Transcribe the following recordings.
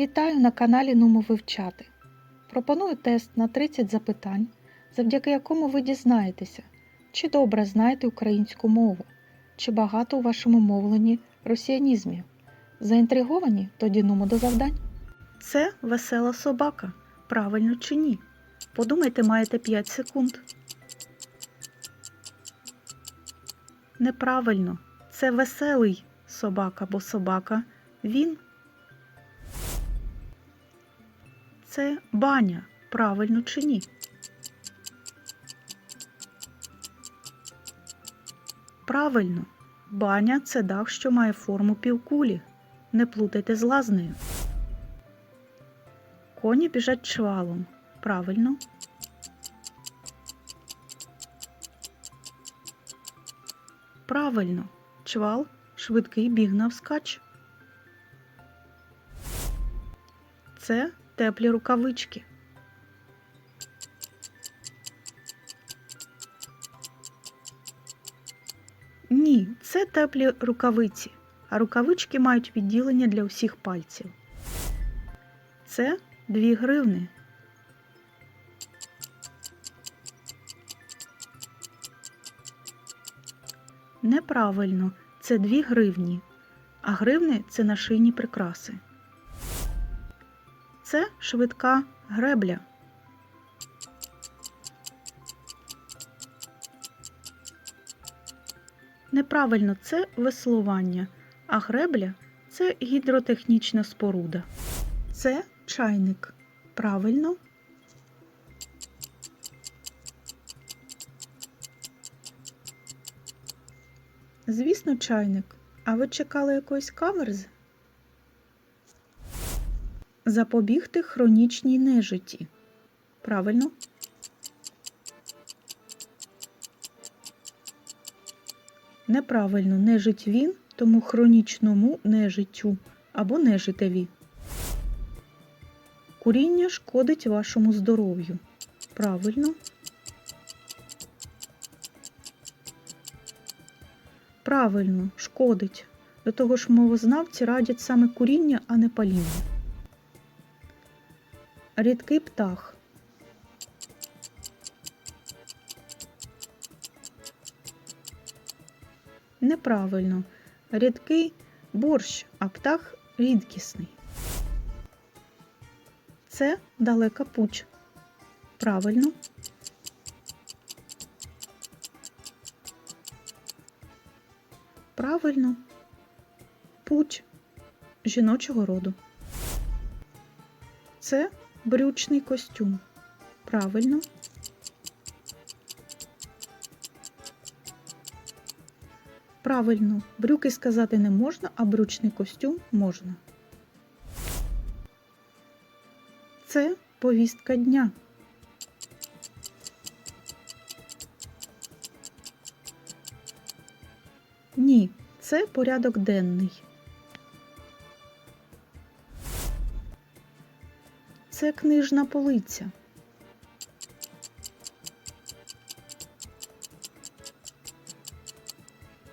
Вітаю на каналі Нумо Вивчати. Пропоную тест на 30 запитань, завдяки якому ви дізнаєтеся, чи добре знаєте українську мову, чи багато у вашому мовленні росіянізмів. Заінтриговані? Тоді нумо до завдань. Це весела собака. Правильно чи ні? Подумайте, маєте 5 секунд. Неправильно. Це веселий собака, бо собака він. Це баня. Правильно чи ні? Правильно. Баня це дах, що має форму півкулі. Не плутайте з лазнею. Коні біжать чвалом. Правильно. Правильно. Чвал швидкий біг навскач. Це теплі рукавички. Ні, це теплі рукавиці, а рукавички мають відділення для усіх пальців. Це дві гривни. Неправильно, це дві гривні, а гривни це нашийні прикраси. Це швидка гребля. Неправильно це веслування, а гребля це гідротехнічна споруда. Це чайник. Правильно. Звісно, чайник. А ви чекали якоїсь каверзи? Запобігти хронічній нежиті. Правильно? Неправильно нежить він, тому хронічному нежиттю або нежитеві. Куріння шкодить вашому здоров'ю. Правильно. Правильно, шкодить. До того ж, мовознавці радять саме куріння, а не паління. Рідкий птах. Неправильно. Рідкий борщ, а птах рідкісний. Це далека пуч. Правильно. Правильно. Пуч жіночого роду. Це брючний костюм. Правильно. Правильно, брюки сказати не можна, а брючний костюм можна. Це повістка дня. Ні, це порядок денний. Це книжна полиця.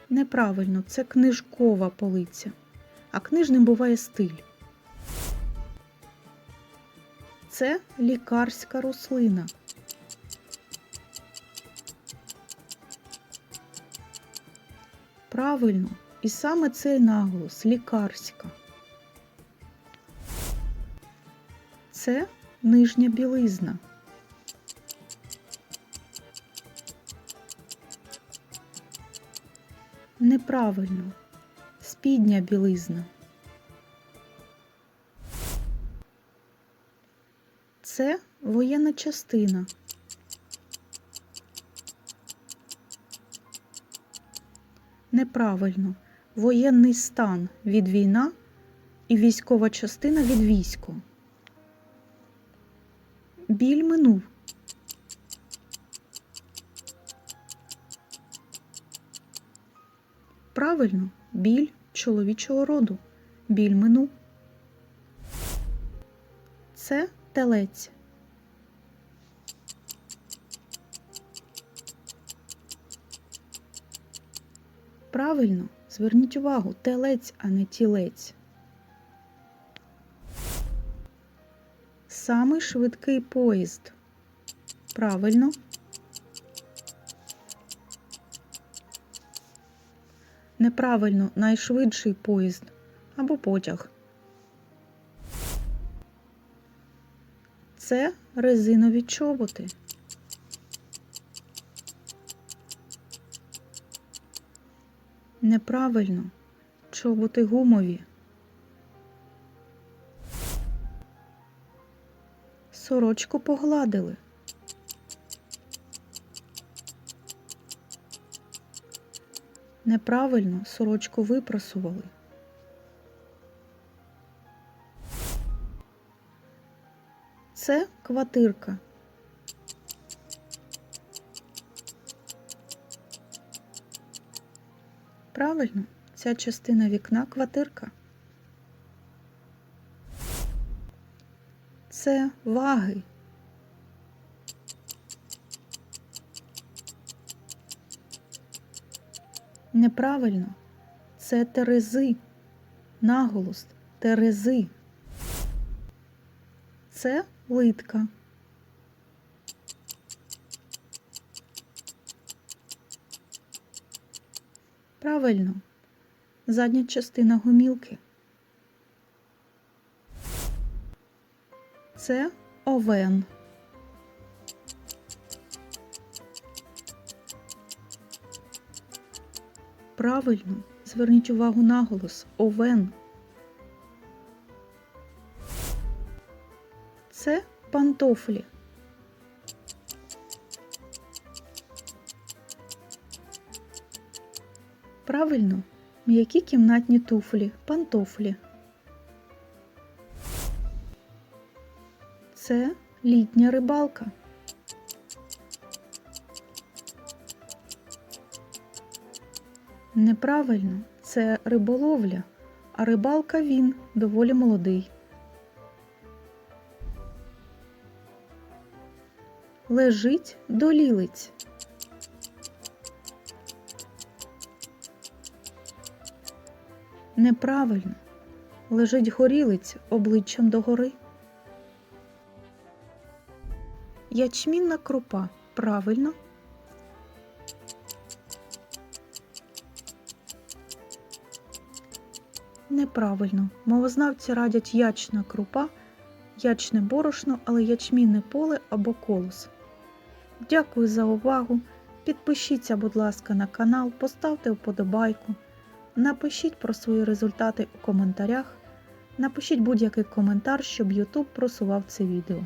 Неправильно, це книжкова полиця, а книжним буває стиль. Це лікарська рослина. Правильно, і саме цей наголос лікарська. Це нижня білизна. Неправильно. Спідня білизна. Це воєнна частина. Неправильно. Воєнний стан від війна і військова частина від війську. Біль минув. Правильно, біль чоловічого роду. Біль минув. Це телець. Правильно, зверніть увагу, телець, а не тілець. Самий швидкий поїзд. Правильно. Неправильно найшвидший поїзд або потяг. Це резинові чоботи. Неправильно. Чоботи гумові. Сорочку погладили. Неправильно сорочку випросували. Це квартирка. Правильно, ця частина вікна квартирка. Це ваги. Неправильно. Це терези. Наголос терези. Це литка. Правильно. Задня частина гумілки. Це овен. Правильно. Зверніть увагу на голос. Овен. Це пантофлі. Правильно, м'які кімнатні туфлі, пантофлі. Це літня рибалка. Неправильно, це риболовля, а рибалка він доволі молодий. Лежить до лілиць. Неправильно. Лежить горілиць обличчям догори. Ячмінна крупа. Правильно. Неправильно. Мовознавці радять ячна крупа, ячне борошно, але ячмінне поле або колос. Дякую за увагу. Підпишіться, будь ласка, на канал, поставте вподобайку. Напишіть про свої результати у коментарях. Напишіть будь-який коментар, щоб YouTube просував це відео.